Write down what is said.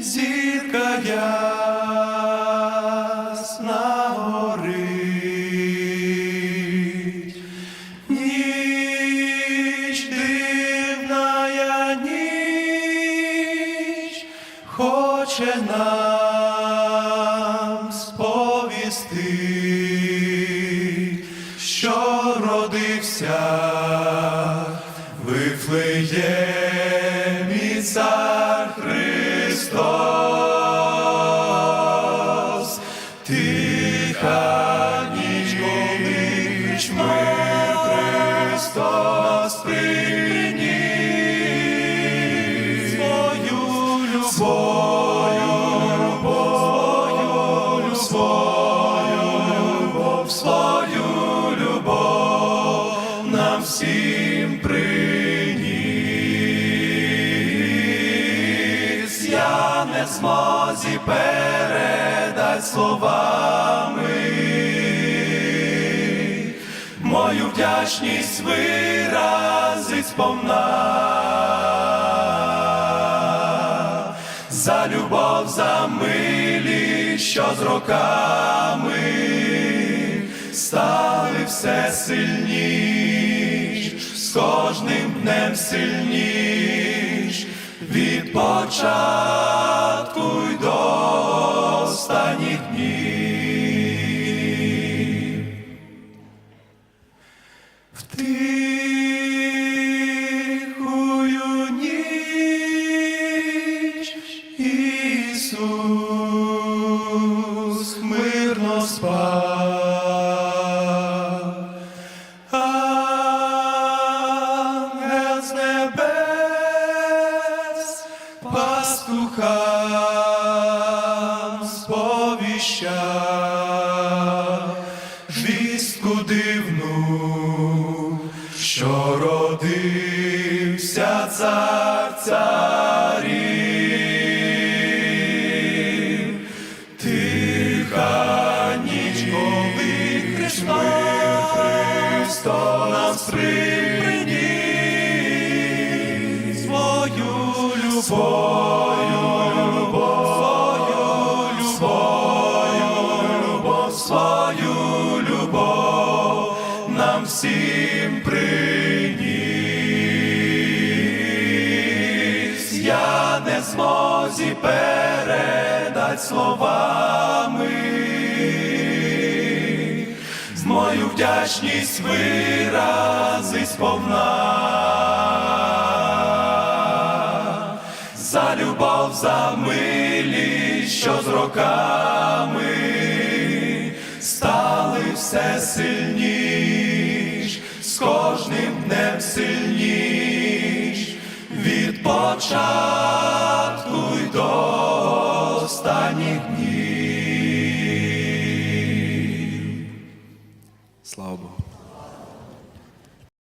Зірка ясна горить, ніч дивная хоче нам сповісти, родився в Вифлеємі цар Христос. Тиха ніч, коли ми Христос приніс всім приніс. Я не змозі передать словами. Мою вдячність виразить сповна. За любов, за милість, що з роками стали все сильніш, з кожним днем сильніш, від початку й до останніх днів. В тихую ніч Ісус пастухам сповіщав звістку дивну, що родився цар царів. Тиха ніч, коли Христос, Христос нам свою любов, свою любов, свою любов нам всім приніс. Я не змозі передать словами мою вдячність вирази сповна за любов, за милість, що з роками стали все сильніш, з кожним днем сильніш, від початку